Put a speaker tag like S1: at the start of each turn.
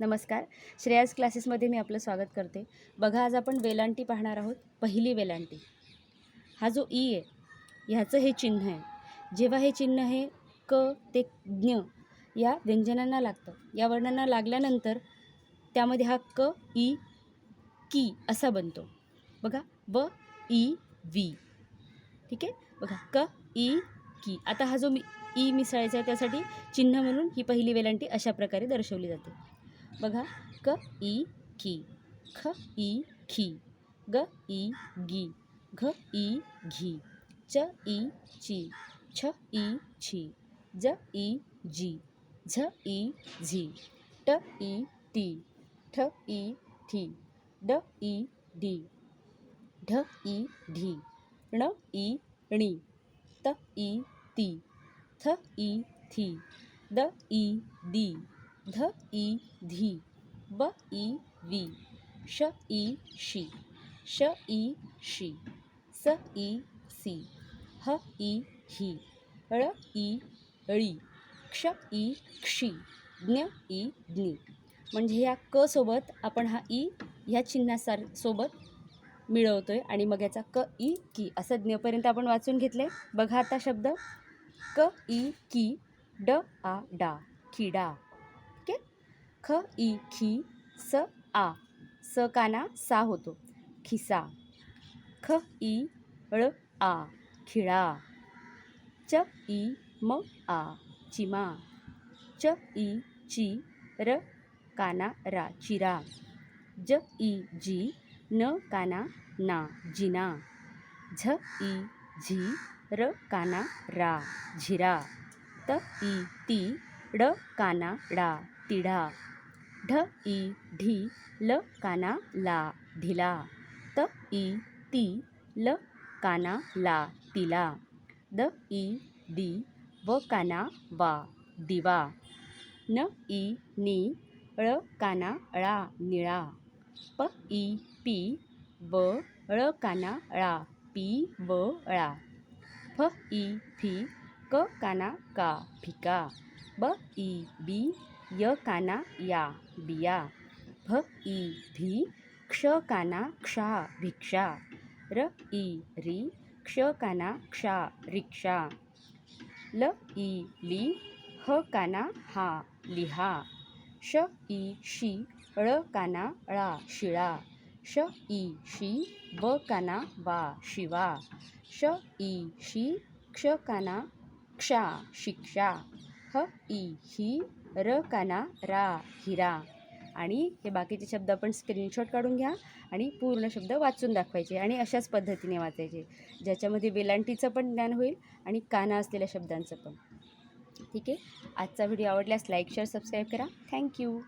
S1: नमस्कार. श्रेयास क्लासेसमध्ये मी आपलं स्वागत करते. बघा आज आपण वेलांटी पाहणार आहोत पहिली वेलांटी. हा जो ई आहे ह्याचं हे चिन्ह आहे. जेव्हा हे चिन्ह हे क ते ज्ञ या व्यंजनांना लागतं. या वर्णांना लागल्यानंतर त्यामध्ये हा क ई की असा बनतो. बघा ब ई वी. ठीक आहे? बघा क ई की. आता हा जो मी ई मिसळायचा आहे त्यासाठी चिन्ह म्हणून ही पहिली वेलांटी अशा प्रकारे दर्शवली जाते. बघा क ई की ख ई खी. ग ई गी. घ ई घी. च ई ची. छ ई छी. ज ई जी. झ ई झी. ट ई टी. ठ ई ठी. ड ई डी. ढ ई ढी. ण ई णी. त ई ती. थ ई थी द ई दी. ध ई धी ब ई वी श ई शी श ई शी स ई सी ह ई ही ळ ई ळी क्ष ई क्षी ज्ञ ई ज्ञी. म्हणजे ह्या क सोबत आपण हा ई ह्या चिन्हासार सोबत मिळवतो आहे आणि मग याचा क ई की असं ज्ञपर्यंत आपण वाचून घेतले बघा आता शब्द. क ई की ड आ डा किडा ख ई खी स आ. स काना सा होतो. खिसा. ख ई ळ आ. खिळा. च ई म आ. चिमा. च ई ची र काना रा चिरा. ज ई जी न काना ना जिना. झ ई झी र काना रा झिरा. त ई ती ड काना डा तिढा. ढ ई ढी ल काना ला ढिला. त ई ती ल काना ला तिला. द ई दी व काना वा दिवा. न ई नी ळ काना ळा निळा. प ई पी व ळ काना ळा पी व ळा. फ ई फी क काना का फिका ब ई बी य काना या बिया भ ई भी क्ष काना क्षा भिक्षा र ई री क्ष काना क्षा रिक्षा ल ई ली ह काना हा लिहा श ई शी ळ काना ळा शिळा श ई शी व काना वा शिवा श ई शी क्ष काना क्षा शिक्षा ह ई ही र काना रा हिरा आणि हे बाकीचे शब्द आपण स्क्रीनशॉट काढून घ्या आणि पूर्ण शब्द वाचून दाखवायचे आणि अशाच पद्धतीने वाचायचे ज्याच्यामध्ये वेलांटीचं पण ज्ञान होईल आणि काना असलेल्या शब्दांचं पण. ठीक आहे? आजचा व्हिडिओ आवडल्यास लाईक शेअर सबस्क्राईब करा. Thank you